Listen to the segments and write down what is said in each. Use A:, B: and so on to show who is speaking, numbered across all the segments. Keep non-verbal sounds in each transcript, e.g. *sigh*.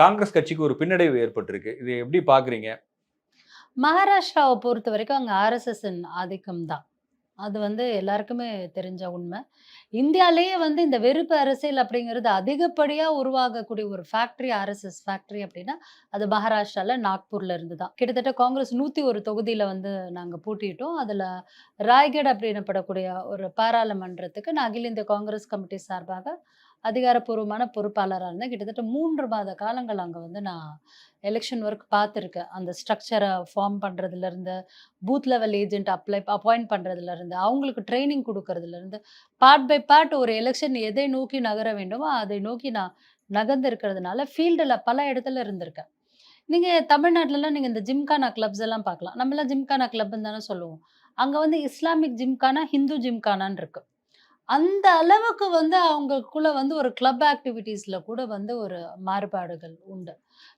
A: காங்கிரஸ் கட்சிக்கு ஒரு பின்னடைவு ஏற்பட்டிருக்கு. இது எப்படி பாக்குறீங்க
B: மகாராஷ்டிராவை பொறுத்த வரைக்கும் அங்கே ஆர்எஸ்எஸ்ஸின் ஆதிக்கம் தான். அது வந்து எல்லாருக்குமே தெரிஞ்ச உண்மை. இந்தியாலேயே வந்து இந்த வெறுப்பு அரசியல் அப்படிங்கிறது அதிகப்படியாக உருவாகக்கூடிய ஒரு ஃபேக்ட்ரி ஆர்எஸ்எஸ் ஃபேக்ட்ரி அப்படின்னா அது மகாராஷ்டிராவில் நாக்பூர்ல இருந்து தான். கிட்டத்தட்ட காங்கிரஸ் நூற்றி ஒரு தொகுதியில் வந்து நாங்கள் பூட்டிட்டோம் அதில் ராய்கட் அப்படின்னப்படக்கூடிய ஒரு பாராளுமன்றத்துக்கு நான் அகில இந்திய காங்கிரஸ் கமிட்டி சார்பாக அதிகாரப்பூர்வமான பொறுப்பாளராக இருந்தேன் கிட்டத்தட்ட மூன்று மாத காலங்கள் அங்கே வந்து நான் எலெக்ஷன் ஒர்க் பார்த்துருக்கேன். அந்த ஸ்ட்ரக்சரை form பண்ணுறதுலேருந்து booth level agent apply appoint பண்ணுறதுலேருந்து அவங்களுக்கு ட்ரைனிங் கொடுக்கறதுலேருந்து பார்ட் பை பார்ட் ஒரு எலெக்ஷன் எதை நோக்கி நகர வேண்டுமோ அதை நோக்கி நான் நகர்ந்து இருக்கிறதுனால ஃபீல்டில் பல இடத்துல இருந்திருக்கேன். நீங்கள் தமிழ்நாட்டிலலாம் நீங்கள் இந்த ஜிம்கானா கிளப்ஸ் எல்லாம் பார்க்கலாம். நம்மளாம் ஜிம்கானா கிளப்னு தானே சொல்லுவோம். அங்கே வந்து இஸ்லாமிக் ஜிம்கானா ஹிந்து ஜிம்கானான்னு இருக்குது அந்த அளவுக்கு வந்து அவங்களுக்குள்ள வந்து ஒரு கிளப் ஆக்டிவிட்டீஸில் கூட வந்து ஒரு மாறுபாடுகள் உண்டு.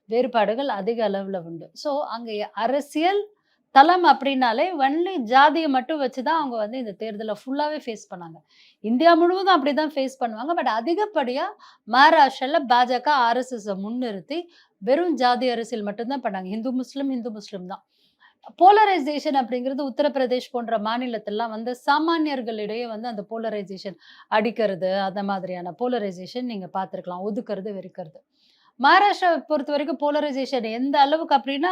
B: வேறுபாடுகள் அதிக அளவில் உண்டு. ஸோ அங்கே அரசியல் தளம் அப்படின்னாலே ஒன்லி ஜாதியை மட்டும் வச்சு தான் அவங்க வந்து இந்த தேர்தலை ஃபுல்லாகவே ஃபேஸ் பண்ணாங்க. இந்தியா முழுவதும் அப்படி தான் ஃபேஸ் பண்ணுவாங்க. பட் அதிகப்படியாக மகாராஷ்டிராவில் பாஜக ஆர்எஸ்எஸை முன்னிறுத்தி வெறும் ஜாதி அரசியல் மட்டும்தான் பண்ணாங்க. ஹிந்து முஸ்லீம் ஹிந்து முஸ்லீம் தான். போலரைசேஷன் அப்படிங்கிறது உத்தரப்பிரதேஷ் போன்ற மாநிலத்திலாம் வந்து சாமானியர்களிடையே வந்து அந்த போலரைசேஷன் அடிக்கிறது அந்த மாதிரியான போலரைசேஷன் நீங்க பார்த்துருக்கலாம். ஒதுக்கிறது வெறுக்கிறது. மகாராஷ்டிரா பொறுத்த வரைக்கும் போலரைசேஷன் எந்த அளவுக்கு அப்படின்னா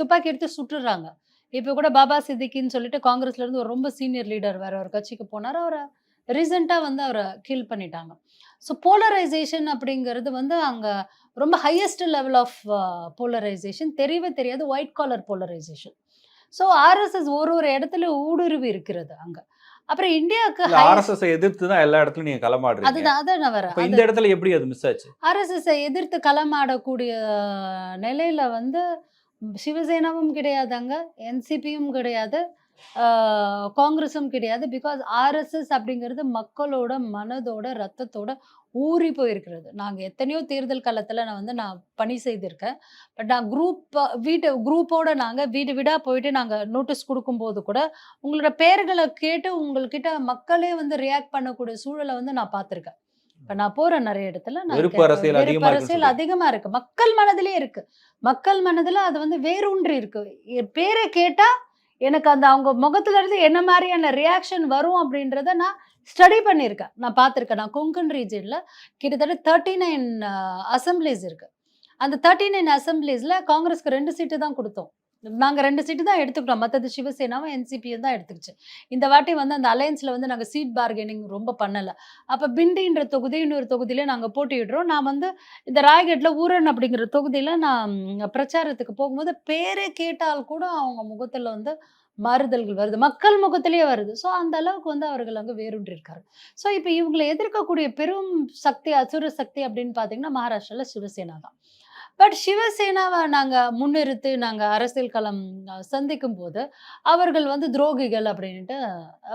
B: துப்பாக்கி எடுத்து சுட்டுறாங்க. இப்போ கூட பாபா சித்திக்கின்னு சொல்லிட்டு காங்கிரஸ்ல இருந்து ஒரு ரொம்ப சீனியர் லீடர் வேற ஒரு கட்சிக்கு போனார். அவரை ரீசெண்டாக வந்து அவரை கில் பண்ணிட்டாங்க. ஸோ போலரைசேஷன் அப்படிங்கிறது வந்து அங்கே ரொம்ப ஹையஸ்ட் லெவல் ஆஃப் போலரைசேஷன் தெரியவே தெரியாது white collar polarization so RSS ஒரு ஒரு இடத்துல ஊடுருவி இருக்கிறது அங்க. அப்புறம் இந்தியாவுக்கு
A: ஆர்எஸ்எஸ் எதிர்த்து தான் எல்லா இடத்துலயும் நீங்க களமாடுறீங்க.
B: அதுதான் அதான் நான் வரேன்.
A: இந்த இடத்துல எப்படி அது மிஸ் ஆச்சு?
B: ஆர்எஸ்எஸ்ஸை எதிர்த்து களமாடக்கூடிய நிலையில வந்து சிவசேனாவும் கிடையாதாங்க என்சிபியும் கிடையாது. காங்கிரஸும் கிடையாது. பிகாஸ் ஆர்எஸ்எஸ் அப்படிங்கிறது மக்களோட மனதோட ரத்தத்தோட ஊறி போயிருக்கிறது. நாங்கள் எத்தனையோ தேர்தல் காலத்தில் நான் வந்து நான் பணி செய்திருக்கேன். பட் நான் குரூப் வீட்டு குரூப்போட நாங்கள் வீடு வீடாக போயிட்டு நாங்கள் நோட்டீஸ் கொடுக்கும்போது கூட உங்களோட பெயர்களை கேட்டு உங்கள்கிட்ட மக்களே வந்து ரியாக்ட் பண்ணக்கூடிய சூழலை வந்து நான் பார்த்துருக்கேன். இப்போ நான் போகிறேன் நிறைய இடத்துல நான்
A: வெறுப்பு அரசியல் அதிகமா
B: இருக்கு. மக்கள் மனதிலே இருக்கு. மக்கள் மனதுல அது வந்து வேரூன்றி இருக்கு. பேரை கேட்டா எனக்கு அந்த அவங்க முகத்துல இருந்து என்ன மாதிரியான ரியாக்ஷன் வரும் அப்படின்றத நான் ஸ்டடி பண்ணியிருக்கேன். நான் பார்த்துருக்கேன். நான் கொங்கன் ரீஜனில் கிட்டத்தட்ட தேர்ட்டி நைன் அசம்பிளிஸ் இருக்குது அந்த தேர்ட்டி நைன் அசம்பிளிஸில் காங்கிரஸ்க்கு ரெண்டு சீட்டு தான் கொடுத்தோம். நாங்கள் ரெண்டு சீட்டு தான் எடுத்துக்கிட்டோம். மற்றது சிவசேனாவும் என்சிபியும் தான் எடுத்துக்கிச்சு. இந்த வாட்டி வந்து அந்த அலையன்ஸில் வந்து நாங்கள் சீட் பார்கெனிங் ரொம்ப பண்ணலை. அப்போ பிண்டின்ற தொகுதி இன்னொரு தொகுதியில் நாங்கள் போட்டியிடுறோம். நான் வந்து இந்த ராய்கட்டில் ஊரன் அப்படிங்கிற தொகுதியில் நான் பிரச்சாரத்துக்கு போகும்போது பேரே கேட்டால் கூட அவங்க முகத்தில் வந்து மாறுதல்கள் வருது. மக்கள் முகத்திலேயே வருது. ஸோ அந்த அளவுக்கு வந்து அவர்கள் அங்கே வேரூன்றிருக்காரு. ஸோ இப்போ இவங்களை எதிர்க்கக்கூடிய பெரும் சக்தி அசுர சக்தி அப்படின்னு பார்த்தீங்கன்னா மகாராஷ்டிராவில் சிவசேனா தான். பட் சிவசேனாவை நாங்கள் முன்னிறுத்தி நாங்கள் அரசியல் களம் சந்திக்கும் போது அவர்கள் வந்து துரோகிகள் அப்படின்ட்டு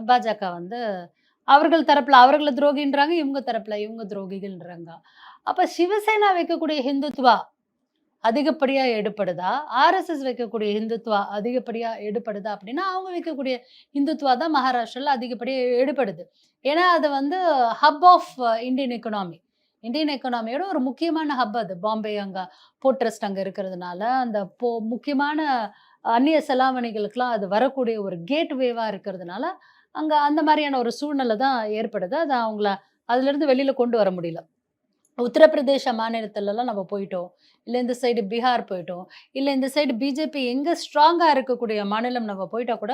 B: பாஜக வந்து அவர்கள் தரப்பில் அவர்களை துரோகின்றாங்க இவங்க தரப்பில் இவங்க துரோகிகள்ன்றாங்க. அப்போ சிவசேனா வைக்கக்கூடிய ஹிந்துத்வா அதிகப்படியா எடுப்படுதா ஆர்எஸ்எஸ் வைக்கக்கூடிய ஹிந்துத்வா அதிகப்படியா எடுப்படுதா அப்படின்னா அவங்க வைக்கக்கூடிய ஹிந்துத்வா தான் மகாராஷ்டிரால அதிகப்படியா எடுப்படுது ஏன்னா அது வந்து hub of Indian economy Indian எக்கனாமியோட ஒரு முக்கியமான ஹப் அது. பாம்பே அங்கே போர்ட் ட்ரஸ்ட் அங்கே இருக்கிறதுனால அந்த போ முக்கியமான அந்நிய செலாவணிகளுக்கெல்லாம் அது வரக்கூடிய ஒரு கேட் வேவாக இருக்கிறதுனால அங்கே அந்த மாதிரியான ஒரு சூழ்நிலை தான் ஏற்படுது. அது அவங்கள அதுலேருந்து வெளியில் கொண்டு வர முடியல. உத்தரப்பிரதேச மாநிலத்திலலாம் நம்ம போயிட்டோம். இல்லை இந்த சைடு பீகார் போயிட்டோம். இல்லை இந்த சைடு பிஜேபி எங்கே ஸ்ட்ராங்காக இருக்கக்கூடிய மாநிலம் நம்ம போயிட்டால் கூட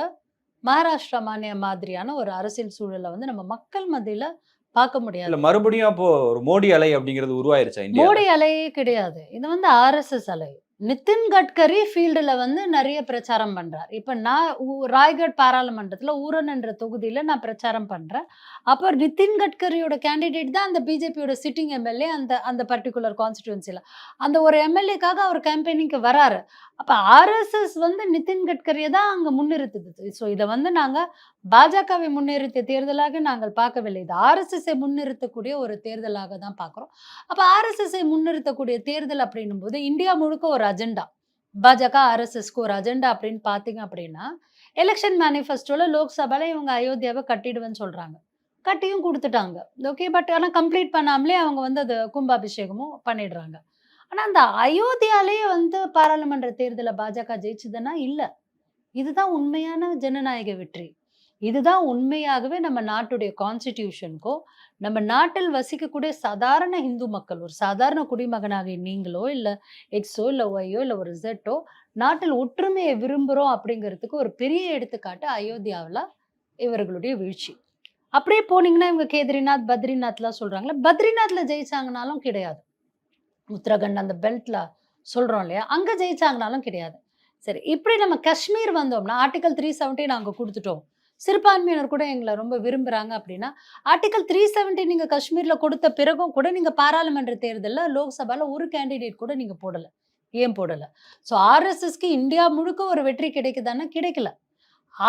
B: மகாராஷ்டிரா மாநில மாதிரியான ஒரு அரசியல் சூழலை வந்து நம்ம மக்கள் மத்தியில் பார்க்க முடியாது.
A: இல்ல மறுபடியும் அப்போ ஒரு மோடி அலை அப்படிங்கிறது உருவாயிருச்சா இந்தியா
B: மோடி அலையே கிடையாது. இது வந்து ஆர்எஸ்எஸ் அலை. நிதின் கட்கரி ஃபீல்டில் வந்து நிறைய பிரச்சாரம் பண்றார். இப்போ நான் ராய்கட் பாராளுமன்றத்தில் ஊரன் என்ற தொகுதியில் நான் பிரச்சாரம் பண்றேன். அப்போ நிதின் கட்கரியோட கேண்டிடேட் தான் அந்த பிஜேபியோட சிட்டிங் எம்எல்ஏ அந்த அந்த பர்டிகுலர் கான்ஸ்டிடுவன்சியில் அந்த ஒரு எம்எல்ஏக்காக அவர் கேம்பெயினிங்க்கு வராரு. அப்போ ஆர்எஸ்எஸ் வந்து நிதின் கட்கரியை தான் அங்கே முன்னிறுத்துது. ஸோ இதை வந்து நாங்கள் பாஜகவை முன்னிறுத்திய தேர்தலாக நாங்கள் பார்க்கவில்லை. இது ஆர்எஸ்எஸ்ஐ முன்னிறுத்தக்கூடிய ஒரு தேர்தலாக தான் பார்க்குறோம். அப்போ ஆர்எஸ்எஸ்ஐ முன்னிறுத்தக்கூடிய தேர்தல் அப்படின்னும் போது இந்தியா முழுக்க ஒரு அஜெண்டா. பாஜக ஆர்எஸ்எஸ்க்கு ஒரு அஜெண்டா அப்படின்னு பார்த்தீங்க அப்படின்னா எலெக்ஷன் மேனிஃபெஸ்டோவில் லோக்சபாவில் இவங்க அயோத்தியாவை கட்டிடுவேன்னு சொல்கிறாங்க கட்டியும் கொடுத்துட்டாங்க. ஓகே பட் ஆனால் கம்ப்ளீட் பண்ணாமலே அவங்க வந்து அது கும்பாபிஷேகமும் பண்ணிடுறாங்க. ஆனால் அந்த அயோத்தியாலேயே வந்து பாராளுமன்ற தேர்தலை பாஜக ஜெயிச்சதுன்னா இல்லை. இதுதான் உண்மையான ஜனநாயக வெற்றி. இதுதான் உண்மையாகவே நம்ம நாட்டுடைய கான்ஸ்டிடியூஷனுக்கோ நம்ம நாட்டில் வசிக்கக்கூடிய சாதாரண இந்து மக்கள் ஒரு சாதாரண குடிமகனாக நீங்களோ இல்லை எக்ஸோ இல்லை ஒய்யோ இல்லை ஒரு ஜெட்டோ நாட்டில் ஒற்றுமையை விரும்புகிறோம் அப்படிங்கிறதுக்கு ஒரு பெரிய எடுத்துக்காட்டு அயோத்தியாவில் இவர்களுடைய வீழ்ச்சி. அப்படியே போனீங்கன்னா இவங்க கேதரிநாத் பத்ரிநாத்லாம் சொல்கிறாங்களே பத்ரிநாத்தில் ஜெயிச்சாங்கனாலும் கிடையாது. உத்தரகண்ட் அந்த பெல்ட்டில் சொல்கிறோம் இல்லையா அங்கே ஜெயிச்சாங்கனாலும் கிடையாது. சரி இப்படி நம்ம காஷ்மீர் வந்தோம்னா ஆர்டிகல் த்ரீ செவன்ட்டி நாங்கள் கொடுத்துட்டோம். சிறுபான்மையினர் கூட எங்களை ரொம்ப விரும்புகிறாங்க அப்படின்னா ஆர்டிகல் த்ரீ செவன்ட்டி நீங்கள் காஷ்மீரில் கொடுத்த பிறகும் கூட நீங்கள் பாராளுமன்ற தேர்தலில் லோக்சபால ஒரு கேண்டிடேட் கூட நீங்கள் போடலை. ஏன் போடலை? ஸோ ஆர்எஸ்எஸ்க்கு இந்தியா முழுக்க ஒரு வெற்றி கிடைக்குதான்னா கிடைக்கல.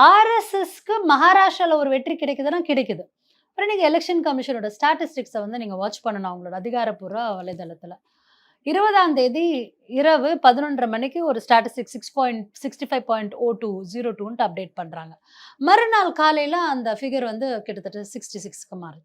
B: ஆர்எஸ்எஸ்க்கு மகாராஷ்டிராவில் ஒரு வெற்றி கிடைக்குதுன்னா கிடைக்குது. அப்புறம் நீங்கள் எலெக்ஷன் கமிஷனோட ஸ்டாட்டிஸ்டிக்ஸை வந்து நீங்கள் வாட்ச் பண்ணணும் அவங்களோட அதிகாரப்பூர்வ வலைதளத்தில். இருபதாம் தேதி இரவு பதினொன்றரை மணிக்கு ஒரு statistic six point sixty five point o two zero டூன்ட்டு update பண்ணுறாங்க மறுநாள் காலையில் அந்த ஃபிகர் வந்து கிட்டத்தட்ட சிக்ஸ்டி சிக்ஸ்க்கு மாறுது.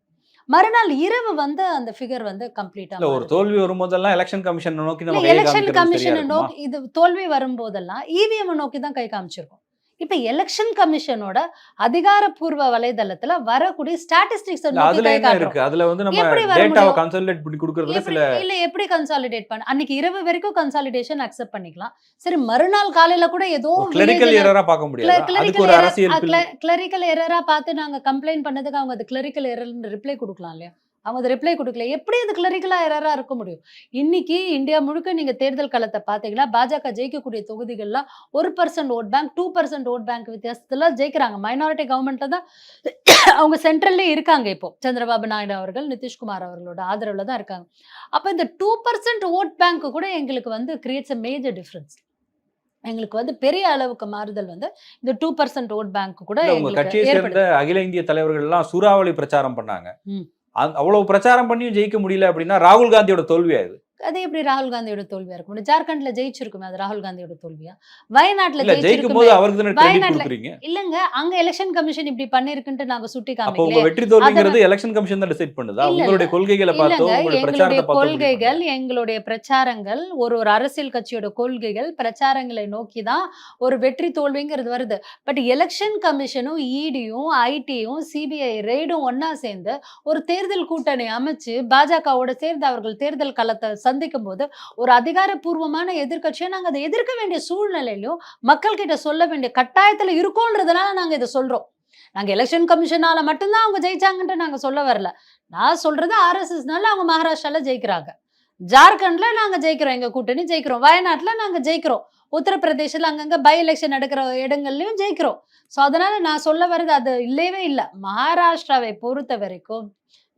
B: மறுநாள் இரவு வந்து அந்த ஃபிகர் வந்து
A: இல்ல
B: கம்ப்ளீட்டாக
A: ஒரு தோல்வி வரும்போதெல்லாம் எலெக்ஷன் கமிஷன் நோக்கி
B: எலெக்ஷன் கமிஷனை? நோக்கி இது தோல்வி வரும்போதெல்லாம் இவிஎம் நோக்கி தான் கை காமிச்சிருக்கோம். இப்ப எலெக்ஷன் கமிஷனோட அதிகாரப்பூர்வ வலைதளத்துல வரக்கூடிய ஸ்டாட்டிஸ்டிக்ஸ்
A: அதுல என்ன இருக்கு? அதுல வந்து நம்ம டேட்டாவை? கன்சல்டேட் பண்ணி கொடுக்கறதுல சில
B: இல்ல எப்படி கன்சாலிடேட் பண்ண அன்னைக்கு இரவு வரைக்கும் கன்சாலிடேஷன் அக்செப்ட் பண்ணிக்கலாம். சரி மறுநாள் காலையில கூட ஏதோ
A: கிளரிக்கல் எரரா பார்க்க முடியாது? அதுக்கு ஒரு அரசியல்
B: கிளரிக்கல் எரரா பார்த்து நாங்க கம்ப்ளைண்ட் பண்ணதுக்கு அவங்க அது கிளரிக்கல் எரர்னு ரிப்ளை கொடுக்கலாம் இல்லையா? அவங்க அது ரிப்ளை கொடுக்கல. எப்படி அது கிளரிக்கலா எரரா இருக்க முடியும்? இன்னைக்கு இந்தியா முழுக்க நீங்க தேர்தல் களத்தை பார்த்தீங்கன்னா பாஜக ஜெயிக்கக்கூடிய தொகுதிகள்லாம் ஒரு percent vote bank two percent vote bank வித்தியாசத்துல ஜெயிக்கிறாங்க. மைனாரிட்டி கவர்மெண்ட்ல தான் *coughs* அவங்க சென்ட்ரல்லே இருக்காங்க இப்போ. சந்திரபாபு நாயுடு அவர்கள் நிதிஷ்குமார் அவர்களோட ஆதரவுல தான் இருக்காங்க. அப்ப இந்த டூ பர்சன்ட் ஓட் பேங்க் கூட எங்களுக்கு வந்து கிரியேட்ஸ் அ மேஜர் டிஃபரன்ஸ் எங்களுக்கு வந்து பெரிய அளவுக்கு மாறுதல் வந்து இந்த டூ பர்சன்ட் ஓட் பேங்க் கூட
A: கட்சியை சேர்ந்த அகில இந்திய தலைவர்கள் எல்லாம் சூறாவளி பிரச்சாரம் பண்ணாங்க. அவ்வளவு பிரச்சாரம் பண்ணியும் ஜெயிக்க முடியல அப்படின்னா ராகுல் காந்தியோட தோல்வி இது
B: அது எப்படி ராகுல் காந்தியோட தோல்வியா இருக்க முடியும் ஜார்க்கண்ட்ல ஜெயிச்சிருக்குமே அது ராகுல் காந்தியோட தோல்வியா? வயநாட்டுல ஜெயிச்சிருக்குமே வயநாட்டுல- இல்லங்க அங்க எலெக்ஷன் கமிஷன் இப்படி பண்ணிருக்குன்ட்டு நாங்க சுட்டி காமிக்கல
A: வெற்றி தோல்விங்கிறது எலெக்ஷன் கமிஷன் தான் டிசைட் பண்ணுதா? உங்களுடைய கொள்கைகளை பார்த்தோ
B: எங்களுடைய கொள்கைகள். எங்களுடைய பிரச்சாரங்கள் ஒரு ஒரு அரசியல் கட்சியோட கொள்கைகள் பிரச்சாரங்களை நோக்கி தான் ஒரு வெற்றி தோல்விங்கிறது வருது. பட் எலெக்ஷன் கமிஷனும் இடியும் ஐடியும் சிபிஐ ரெய்டும் ஒண்ணா சேர்ந்து ஒரு தேர்தல் கூட்டணி அமைச்சு பாஜகவோட சேர்ந்து அவர்கள் தேர்தல் களத்தை சந்திக்கும் போது ஒரு அதிகாரப்பூர்வமான எதிர்கட்சியை நாங்க அதை எதிர்க்க வேண்டிய சூழ்நிலையிலும் மக்கள் கிட்ட சொல்ல வேண்டிய கட்டாயத்துல இருக்கோன்றதுனால நாங்க இதை சொல்றோம். நாங்க எலெக்ஷன் கமிஷனால மட்டும்தான் அவங்க ஜெயிச்சாங்கன்ட்டு நாங்க சொல்ல வரல. நான் சொல்றது ஆர்எஸ்எஸ்னால அவங்க மகாராஷ்டிரால ஜெயிக்கிறாங்க. ஜார்க்கண்ட்ல நாங்க ஜெயிக்கிறோம் எங்க கூட்டணி ஜெயிக்கிறோம் வயநாட்டுல நாங்க ஜெயிக்கிறோம் உத்தரப்பிரதேசத்துல அங்கங்க பை எலெக்ஷன் நடக்கிற இடங்கள்லயும் ஜெயிக்கிறோம். ஸோ அதனால நான் சொல்ல வர்றது அது இல்லவே இல்லை. மகாராஷ்டிராவை பொறுத்த வரைக்கும்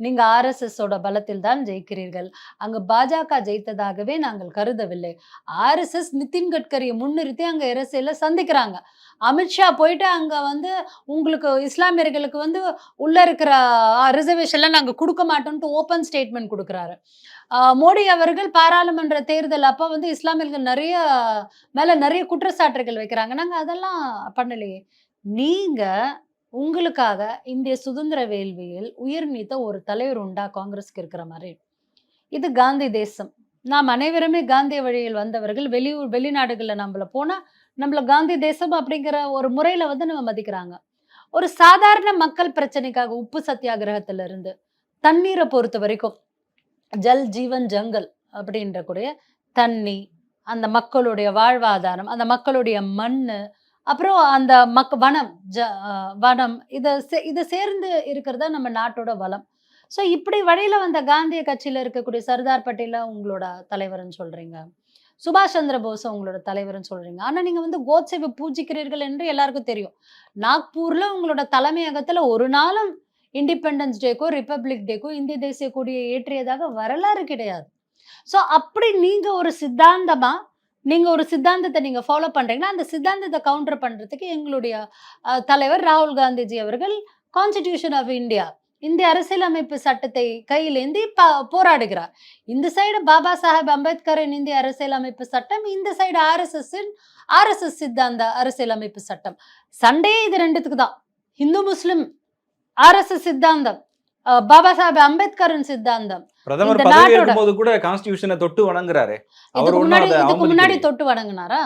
B: நீங்க ஆர்எஸ்எஸ் ஓட பலத்தில் தான் ஜெயிக்கிறீர்கள். அங்கு பாஜக ஜெயித்ததாகவே நாங்கள் கருதவில்லை. ஆர்எஸ்எஸ் நிதின் கட்கரியை முன்னிறுத்தி அங்க அரசியல சந்திக்கிறாங்க. அமித்ஷா போயிட்டு அங்க வந்து உங்களுக்கு இஸ்லாமியர்களுக்கு வந்து உள்ள இருக்கிற ரிசர்வேஷன்லாம் நாங்க கொடுக்க மாட்டோம்ட்டு ஓப்பன் ஸ்டேட்மெண்ட் கொடுக்குறாரு. மோடி அவர்கள் பாராளுமன்ற தேர்தல் அப்ப வந்து இஸ்லாமியர்கள் நிறைய மேல நிறைய குற்றச்சாட்டுகள் வைக்கிறாங்க. நாங்க அதெல்லாம் பண்ணலையே. நீங்க உங்களுக்காக இந்திய சுதந்திர வேள்வியில் உயிர் நீத்த ஒரு தலைவர் உண்டா காங்கிரஸ்க்கு இருக்கிற மாதிரி? இது காந்தி தேசம். நாம் அனைவருமே காந்திய வழியில் வந்தவர்கள். வெளியூர் வெளிநாடுகளில் நம்மள போனால் நம்மள காந்தி தேசம் அப்படிங்கிற ஒரு முறையில வந்து நம்ம மதிக்கிறாங்க. ஒரு சாதாரண மக்கள் பிரச்சனைக்காக உப்பு சத்தியாகிரகத்துல இருந்து தண்ணீரை பொறுத்த வரைக்கும் ஜல் ஜீவன் ஜங்கல் அப்படின்ற கூடிய தண்ணி அந்த மக்களுடைய வாழ்வாதாரம் அந்த மக்களுடைய மண்ணு அப்புறம் அந்த மக் வனம் ஜ வனம் இதை சே இதை சேர்ந்து இருக்கிறதா நம்ம நாட்டோட வளம். ஸோ இப்படி வழியில் வந்த காந்திய கட்சியில் இருக்கக்கூடிய சர்தார் பட்டேல உங்களோட தலைவர்னு சொல்கிறீங்க சுபாஷ் சந்திர போஸ் உங்களோட தலைவர்னு சொல்கிறீங்க ஆனால் நீங்கள் வந்து கோட்சேவை பூஜிக்கிறீர்கள் என்று எல்லாருக்கும் தெரியும். நாக்பூரில் உங்களோட தலைமையகத்தில் ஒரு நாளும் இண்டிபெண்டன்ஸ் டேக்கோ ரிப்பப்ளிக் டேக்கோ இந்திய தேசிய கொடியை ஏற்றியதாக வரலாறு கிடையாது. ஸோ அப்படி நீங்கள் ஒரு சித்தாந்தமாக நீங்கள் ஒரு சித்தாந்தத்தை நீங்கள் ஃபாலோ பண்ணுறீங்கன்னா அந்த சித்தாந்தத்தை கவுண்டர் பண்ணுறதுக்கு எங்களுடைய தலைவர் ராகுல் காந்திஜி அவர்கள் கான்ஸ்டிடியூஷன் ஆஃப் இந்தியா இந்திய அரசியலமைப்பு சட்டத்தை கையிலேந்தி ப- போராடுகிறார். இந்த சைடு பாபா சாஹேப் அம்பேத்கரின் இந்திய அரசியலமைப்பு சட்டம் இந்த சைடு ஆர்எஸ்எஸ்ஸின் ஆர்எஸ்எஸ் சித்தாந்த அரசியலமைப்பு சட்டம். சண்டையே இது ரெண்டுத்துக்கு தான் இந்து முஸ்லிம் ஆர்எஸ்எஸ் சித்தாந்தம். பாபா சாஹேப் அம்பேத்கரின் சித்தாந்தம்.
A: பிரதமர் பதவி கூட கான்ஸ்டிடியூஷனை தொட்டு வணங்குறாரு. அவர்
B: இதுக்கு முன்னாடி இதுக்கு. தொட்டு வணங்குனாரா?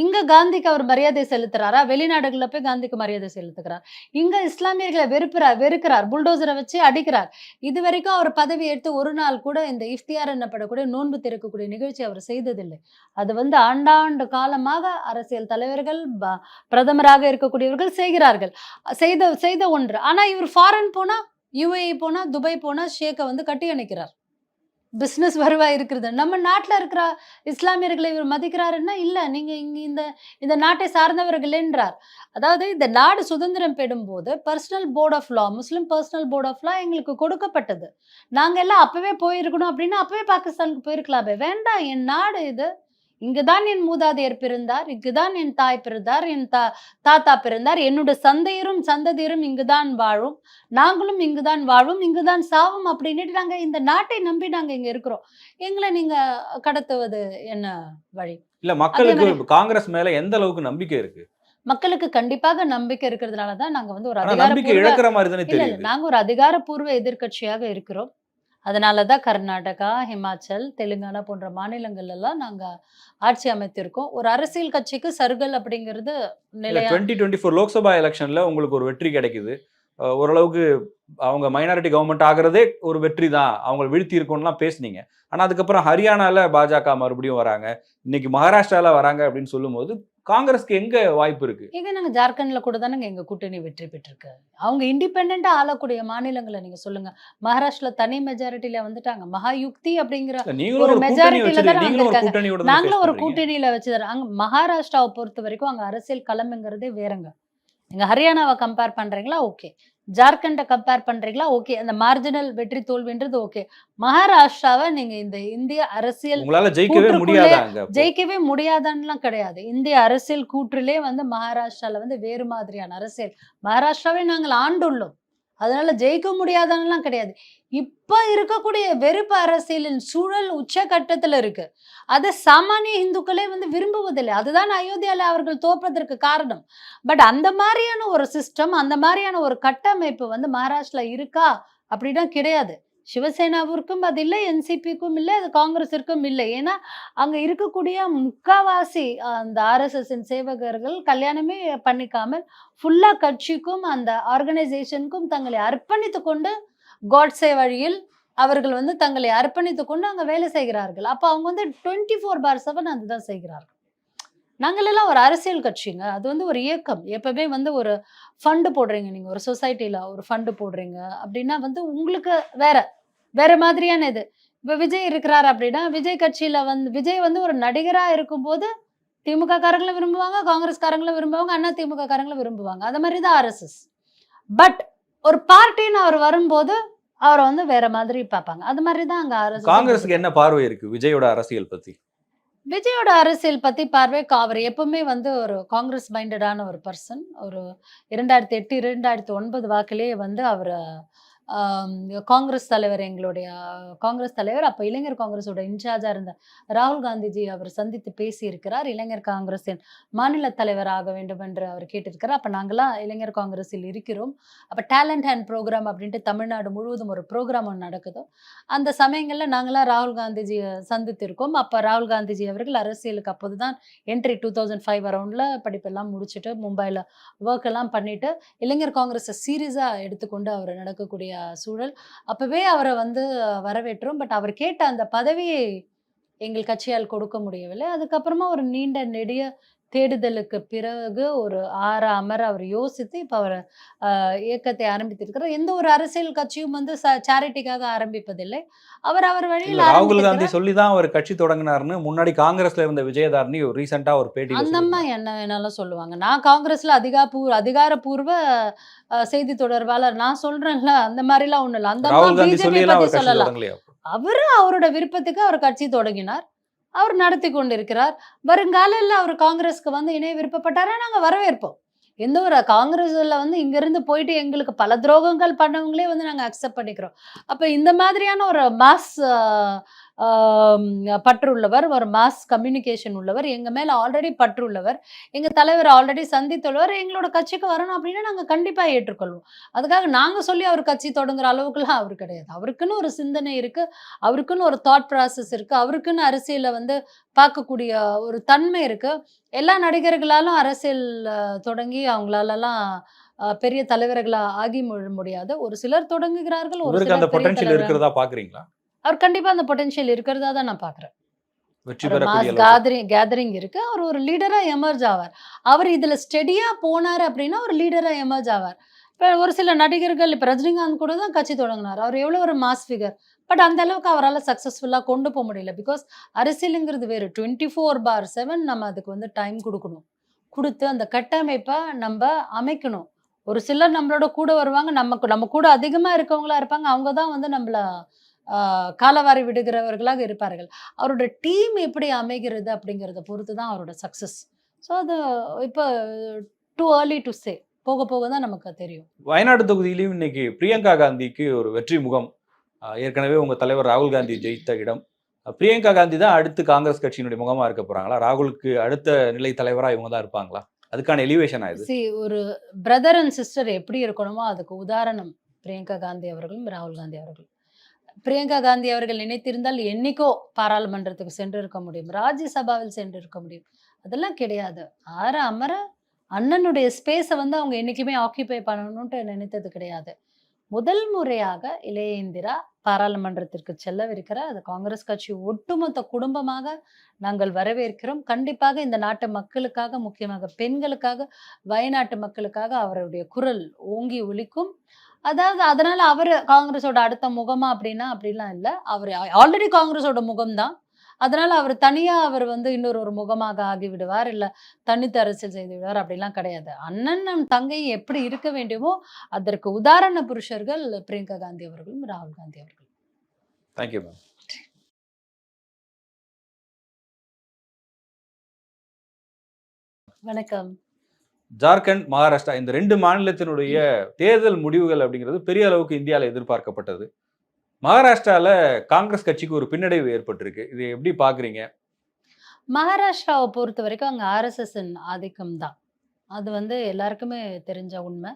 B: இங்க காந்திக்கு அவர் மரியாதை செலுத்துறாரா? வெளிநாடுகள்ல போய் காந்திக்கு மரியாதை செலுத்துகிறார். இங்க இஸ்லாமியர்களை வெறுப்புறார் வெறுக்கிறார். புல்டோசரை வச்சு அடிக்கிறார். இது வரைக்கும் அவர் பதவி எடுத்து ஒரு நாள் கூட இந்த இஃப்தியார் என்னப்படக்கூடிய நோன்பு திறக்கக்கூடிய நிகழ்ச்சி அவர் செய்ததில்லை. அது வந்து ஆண்டாண்டு காலமாக அரசியல் தலைவர்கள் பிரதமராக இருக்கக்கூடியவர்கள் செய்கிறார்கள். செய்த செய்த ஒன்று. ஆனா இவர் ஃபாரின் போனா யுஏஇ போனால் துபாய் போனால் ஷேக்கை வந்து கட்டி அணைக்கிறார். பிஸ்னஸ் வருவாய் இருக்கிறது. நம்ம நாட்டில் இருக்கிற இஸ்லாமியர்களை இவர் மதிக்கிறாருன்னா இல்லை நீங்கள் இங்கே இந்த இந்த நாட்டை சார்ந்தவர்கள் என்றார் அதாவது இந்த நாடு சுதந்திரம் பெறும்போது personal board of law Muslim personal board of law எங்களுக்கு கொடுக்கப்பட்டது. நாங்கள் எல்லாம் அப்பவே போயிருக்கணும் அப்படின்னா அப்பவே பாகிஸ்தானுக்கு போயிருக்கலாமே. வேண்டாம் என் நாடு இது. இங்குதான் என் மூதாதையர் பிறந்தார் இங்குதான் என் தாய் பிறந்தார் என் தா தாத்தா பிறந்தார். என்னோட சந்தையரும் சந்ததியரும் இங்குதான் வாழும். நாங்களும் இங்குதான் வாழும். இங்குதான் சாவும் அப்படின்னுட்டு நாங்க இந்த நாட்டை நம்பி நாங்க இங்க இருக்கிறோம். எங்களை நீங்க கடத்துவது என்ன வழி?
A: இல்ல மக்களுக்கு காங்கிரஸ் மேல எந்த அளவுக்கு நம்பிக்கை இருக்கு?
B: மக்களுக்கு கண்டிப்பாக நம்பிக்கை இருக்கிறதுனால தான் நாங்க வந்து ஒரு அதிகாரப்பூர்வ நாங்க ஒரு அதிகாரப்பூர்வ எதிர்க்கட்சியாக இருக்கிறோம். அதனால தான் கர்நாடகா ஹிமாச்சல் தெலுங்கானா போன்ற மாநிலங்கள் எல்லாம் நாங்க ஆட்சி அமைத்திருக்கோம். ஒரு அரசியல் கட்சிக்கு சர்கல் அப்படிங்கிறது
A: டுவெண்ட்டி டுவெண்ட்டி ஃபோர் லோக்சபா எலெக்ஷன்ல உங்களுக்கு ஒரு வெற்றி கிடைக்குது. ஓரளவுக்கு அவங்க மைனாரிட்டி கவர்மெண்ட் ஆகுறதே ஒரு வெற்றி தான். அவங்களை வீழ்த்தி இருக்கோம்லாம் பேசுனீங்க. ஆனா அதுக்கப்புறம் ஹரியானால பாஜக மறுபடியும் வராங்க. இன்னைக்கு மகாராஷ்டிரால வராங்க அப்படின்னு சொல்லும்போது காங்கிரஸ்க்கு எங்க வாய்ப்பு இருக்கு?
B: இங்க நாங்க ஜார்க்கண்ட்ல கூட தானங்க எங்க கூட்டணி வெற்றி பெற்றிருக்கு. அவங்க இண்டிபெண்டா ஆளக்கூடிய மாநிலங்களை நீங்க சொல்லுங்க. மகாராஷ்டிரல தனி மெஜாரிட்டில வந்துட்டாங்க. மகாயுக்தி அப்படிங்கிற
A: இல்ல, நீங்களும்
B: ஒரு
A: வச்சிருக்கீங்க
B: தானே
A: நீங்களும் ஒரு
B: வந்திருக்காங்க.
A: தானே
B: நாங்களும். கூட்டணியில வச்சுதான் அங்க மகாராஷ்டிராவை பொறுத்த வரைக்கும் அங்க அரசியல் களம்ங்கிறதே வேறங்க. நீங்க ஹரியானாவை கம்பேர் பண்றீங்களா? ஓகே ஜார்க்கண்டை கம்பேர் பண்றீங்களா? ஓகே அந்த மார்ஜினல் வெற்றி தோல்வின்றது ஓகே மகாராஷ்டிராவை நீங்க இந்த இந்திய அரசியல்
A: ஜெயிக்கவே
B: கூற்றுக்குள்ளே
A: முடியாதா அங்க அப்போ?
B: ஜெயிக்கவே முடியாதான்லாம் கிடையாது. இந்திய அரசியல் கூற்றிலே வந்து மகாராஷ்டிரால வந்து வேறு மாதிரியான அரசியல். மகாராஷ்டிராவை நாங்கள் ஆண்டுள்ளோம். அதனால ஜெயிக்க முடியாதான்லாம் கிடையாது. இப்ப இருக்கக்கூடிய வெறுப்பு அரசியலின் சூழல் உச்சகட்டத்துல இருக்கு. அதை சாமானிய இந்துக்களே வந்து விரும்புவதில்லை. அதுதான் அயோத்தியால அவர்கள் தோற்பதற்கு காரணம். பட் அந்த மாதிரியான ஒரு சிஸ்டம் அந்த மாதிரியான ஒரு கட்டமைப்பு வந்து மகாராஷ்டிரா இருக்கா? அப்படின்னா கிடையாது. சிவசேனாவிற்கும் அது இல்லை என்சிபிக்கும் இல்லை அது காங்கிரஸிற்கும் இல்லை. ஏன்னா அங்கே இருக்கக்கூடிய முக்காவாசி அந்த ஆர்எஸ்எஸ்ஸின் சேவகர்கள் கல்யாணமே பண்ணிக்காமல் ஃபுல்லாக கட்சிக்கும் அந்த ஆர்கனைசேஷனுக்கும் தங்களை அர்ப்பணித்து கொண்டு காட்ஸே வழியில் அவர்கள் வந்து தங்களை அர்ப்பணித்து கொண்டு அங்கே வேலை செய்கிறார்கள். அப்போ அவங்க வந்து டுவெண்ட்டி ஃபோர் பார் செவன் அதுதான் செய்கிறார்கள். நாங்கள் எல்லாம் ஒரு அரசியல் கட்சிங்க. அது வந்து ஒரு இயக்கம். எப்பவுமே வந்து ஒரு ஃபண்டு போடுறீங்க நீங்கள் ஒரு சொசைட்டியில் ஒரு ஃபண்டு போடுறீங்க. அப்படின்னா வந்து உங்களுக்கு வேற. வேற மாதிரியான இது. இப்ப விஜய் இருக்கிறார் அப்படின்னா விஜய் கட்சியில வந்து விஜய் வந்து ஒரு நடிகரா இருக்கும்போது திமுக காரங்களும் விரும்புவாங்க காங்கிரஸ் காரங்களும் விரும்புவாங்க அண்ணா திமுக காரங்களும் விரும்புவாங்க. அந்த மாதிரி தான் ஆர்எஸ்எஸ் பட் ஒரு பார்ட்டின்னு அவர் வரும்போது அவரை வந்து வேற மாதிரி பார்ப்பாங்க. அது மாதிரி தான் அங்க ஆர்எஸ்எஸ்
A: காங்கிரஸுக்கு என்ன பார்வை இருக்கு? விஜயோட அரசியல் பத்தி.
B: விஜயோட அரசியல் பத்தி பார்வை அவர் எப்பவுமே வந்து ஒரு காங்கிரஸ் மைண்டடான ஒரு பர்சன் ஒரு இரண்டாயிரத்தி எட்டு இரண்டாயிரத்தி ஒன்பது வாக்கிலேயே வந்து அவர் காங்கிரஸ் தலைவர் எங்களுடைய காங்கிரஸ் தலைவர் அப்போ இளைஞர் காங்கிரஸோட இன்சார்ஜாக இருந்த ராகுல் காந்திஜி அவர் சந்தித்து பேசியிருக்கிறார். இளைஞர் காங்கிரஸின் மாநில தலைவர் ஆக வேண்டும் என்று அவர் கேட்டிருக்கிறார். அப்போ நாங்களாம் இளைஞர் காங்கிரஸில் இருக்கிறோம். அப்போ டேலண்ட் அண்ட் ப்ரோக்ராம் அப்படின்ட்டு தமிழ்நாடு முழுவதும் ஒரு ப்ரோக்ராம் ஒன்று நடக்குது. அந்த சமயங்களில் நாங்களாம் ராகுல் காந்திஜியை சந்தித்திருக்கோம். அப்போ ராகுல் காந்திஜி அவர்கள் அரசியலுக்கு அப்போது தான் என்ட்ரி டூ தௌசண்ட் ஃபைவ் அரௌண்டில் படிப்பெல்லாம் முடிச்சுட்டு மும்பையில் ஒர்க் எல்லாம் பண்ணிட்டு இளைஞர் காங்கிரஸை சீரியஸாக எடுத்துக்கொண்டு அவர் நடக்கக்கூடிய சூழல். அப்போவே அவரை வந்து வரவேற்றோம். பட் அவர் கேட்ட அந்த பதவியை எங்கள் கட்சியால் கொடுக்க முடியவில்லை. அதுக்கப்புறமா ஒரு நீண்ட நெடிய தேடுதலுக்கு பிறகு ஒரு ஆற அமர அவர் யோசித்து இப்போ அவர் இயக்கத்தை ஆரம்பித்திருக்கிறார். எந்த ஒரு அரசியல் கட்சியும் வந்து சேரிட்டிக்காக ஆரம்பிப்பதில்லை. அவர் அவர் வழியில்
A: ராகுல். காந்தி சொல்லி தான் அவர் கட்சி தொடங்கினாருன்னு முன்னாடி காங்கிரஸ்ல இருந்த விஜயதாரணி ஒரு ரீசெண்டா ஒரு பேட்டியில
B: அந்த
A: சொல்லியிருந்தாங்க.
B: என்ன வேணாலும் சொல்லுவாங்க. நான் காங்கிரஸ்ல அதிகாரப்பூர்வ அதிகாரப்பூர்வ செய்தி தொடர்பாளர். நான் சொல்றேன்ல அந்த மாதிரிலாம் ஒண்ணு இல்ல. அந்த
A: சொல்லி
B: பிஜேபி
A: கட்சி
B: சொல்லலாம். அவரு அவரோட விருப்பத்துக்கு அவர் கட்சி தொடங்கினார். அவர் நடத்தி கொண்டிருக்கிறார். வருங்காலில் அவர் காங்கிரஸ்க்கு வந்து இணைய விருப்பப்பட்டாரா? நாங்க வரவேற்போம். எந்த ஒரு காங்கிரஸ்ல வந்து இங்க இருந்து போயிட்டு எங்களுக்கு பல துரோகங்கள் பண்ணவங்களே வந்து நாங்க அக்செப்ட் பண்ணிக்கிறோம். அப்ப இந்த மாதிரியான ஒரு மாஸ் பற்று உள்ளவர் ஒரு மாஸ் கம்யூனிகேஷன் உள்ளவர் எங்க மேல ஆல்ரெடி பற்று உள்ளவர் எங்க தலைவர் ஆல்ரெடி சந்தித்துள்ளவர் எங்களோட கட்சிக்கு வரணும் அப்படின்னா நாங்க கண்டிப்பா ஏற்றுக்கொள்வோம். அதுக்காக நாங்க சொல்லி அவர் கட்சி தொடங்குற அளவுக்குலாம் அவர் கிடையாது. அவருக்குன்னு ஒரு சிந்தனை இருக்கு அவருக்குன்னு ஒரு தாட் ப்ராசஸ் இருக்கு அவருக்குன்னு அரசியலை வந்து பார்க்கக்கூடிய ஒரு தன்மை இருக்கு. எல்லா நடிகர்களாலும் அரசியல் தொடங்கி அவங்களாலலாம் பெரிய தலைவர்களா ஆகி முடியாது. ஒரு சிலர் தொடங்குகிறார்கள் ஒரு சிலர்
A: இருக்கிறதா பாக்குறீங்களா?
B: அவர் கண்டிப்பா அந்த பொட்டன்ஷியல் இருக்கிறதா தான் நான் பாக்குறேன் மாஸ். கேதரிங் கேதரிங் இருக்கு. அவர் ஒரு லீடரா எமர்ஜ் ஆவார். அவர் இதுல ஸ்டெடியா போனார் அப்படின்னா ஒரு லீடரா எமர்ஜ் ஆவார். இப்போ ஒரு சில நடிகர்கள் இப்போ ரஜினிகாந்த் கூட தான் கட்சி தொடங்கினார். அவர் எவ்வளோ ஒரு மாஸ் ஃபிகர் பட் அந்த அளவுக்கு அவரால் சக்ஸஸ்ஃபுல்லாக கொண்டு போக முடியல. பிகாஸ் அரசியலுங்கிறது வேறு. டுவெண்ட்டி ஃபோர் பார் செவன் நம்ம அதுக்கு வந்து டைம் கொடுக்கணும். கொடுத்து அந்த கட்டமைப்பை நம்ம அமைக்கணும். ஒரு சிலர் நம்மளோட கூட வருவாங்க. நமக்கு நம்ம கூட அதிகமாக இருக்கவங்களா இருப்பாங்க. அவங்க தான் வந்து நம்மள காலவாரி விடுகிறவர்களாக இருப்பார்கள். அவரோட டீம் எப்படி அமைகிறது அப்படிங்கிறத பொறுத்து தான் அவரோட சக்ஸஸ் ஸோ அது இப்போ டூ ஏர்லி டு சே போக போக தான் நமக்கு தெரியும்.
A: வயநாடு தொகுதியிலையும் இன்னைக்கு பிரியங்கா காந்திக்கு ஒரு வெற்றி முகம் ஏற்கனவே உங்க தலைவர் ராகுல் காந்தி ஜெயித்த இடம். பிரியங்கா காந்தி தான் அடுத்து காங்கிரஸ் கட்சியினுடைய முகமா இருக்க போறாங்களா? ராகுலுக்கு அடுத்த நிலை தலைவரா இவங்க தான் இருப்பாங்களா? அதுக்கான எலிவேஷன் ஆயுது
B: சி ஒரு பிரதர் அண்ட் சிஸ்டர் எப்படி இருக்கணுமோ அதுக்கு உதாரணம் பிரியங்கா காந்தி அவர்களும் ராகுல் காந்தி அவர்களும். பிரியங்கா காந்தி அவர்கள் நினைத்திருந்தால் என்னைக்கோ பாராளுமன்றத்துக்கு சென்று இருக்க முடியும். ராஜ்யசபாவில் சென்று இருக்க முடியும். அதெல்லாம் கிடையாது. ஆற அமர அண்ணனுடைய ஸ்பேஸை வந்து அவங்க என்னைக்குமே ஆக்கியபை பண்ணணும்ன்ட்டு நினைத்தது கிடையாது. முதல் முறையாக இளைய இந்திரா பாராளுமன்றத்திற்கு செல்லவிருக்கிறார். அது காங்கிரஸ் கட்சி ஒட்டுமொத்த குடும்பமாக நாங்கள் வரவேற்கிறோம். கண்டிப்பாக இந்த நாட்டு மக்களுக்காக முக்கியமாக பெண்களுக்காக வயநாட்டு மக்களுக்காக அவருடைய குரல் ஓங்கி ஒலிக்கும். அதாவது அதனால அவர் காங்கிரஸோட அடுத்த முகமா அப்படின்னா அப்படிலாம் இல்லை. அவர் ஆல்ரெடி காங்கிரஸோட முகம்தான். அதனால அவர் தனியா அவர் வந்து இன்னொரு ஒரு முகமாக ஆகி விடுவார் இல்ல தனித்து அரசியல் செய்து விடுவார். அப்படிலாம் கிடையாது. அண்ணன் நம் தங்கை எப்படி இருக்க வேண்டுமோ அதற்கு உதாரண புருஷர்கள் பிரியங்கா காந்தி அவர்களும் ராகுல் காந்தி அவர்களும்.
A: தேங்க்யூ மேம்
B: வணக்கம்.
A: ஜார்க்கண்ட் மகாராஷ்டிரா இந்த ரெண்டு மாநிலத்தினுடைய தேர்தல் முடிவுகள் அப்படிங்கிறது பெரிய அளவுக்கு இந்தியாவில் எதிர்பார்க்கப்பட்டது. மகாராஷ்டிராவில் காங்கிரஸ் கட்சிக்கு ஒரு பின்னடைவு ஏற்பட்டிருக்கு. இது எப்படி பார்க்குறீங்க?
B: மகாராஷ்டிராவை பொறுத்த வரைக்கும் அங்கே ஆர்எஸ்எஸ்ஸின் ஆதிக்கம் தான். அது வந்து எல்லாருக்குமே தெரிஞ்ச உண்மை.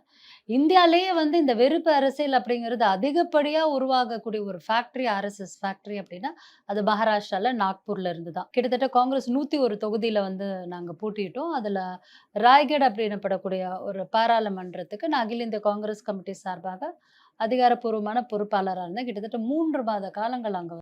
B: இந்தியாலேயே வந்து இந்த வெறுப்பு அரசியல் அப்படிங்கிறது அதிகப்படியாக உருவாகக்கூடிய ஒரு ஃபேக்ட்ரி ஆர்எஸ்எஸ் ஃபேக்ட்ரி அப்படின்னா அது மகாராஷ்டிராவில் நாக்பூரில் இருந்து தான். கிட்டத்தட்ட காங்கிரஸ் நூற்றி ஒரு தொகுதியில் வந்து நாங்கள் பூட்டிட்டோம் அதில் ராய்கட் அப்படின்னப்படக்கூடிய ஒரு பாராளுமன்றத்துக்கு நான் அகில இந்திய காங்கிரஸ் கமிட்டி சார்பாக அதிகாரப்பூர்வமான பொறுப்பாளராக இருந்தேன் கிட்டத்தட்ட மூன்று மாத காலங்கள் அங்கே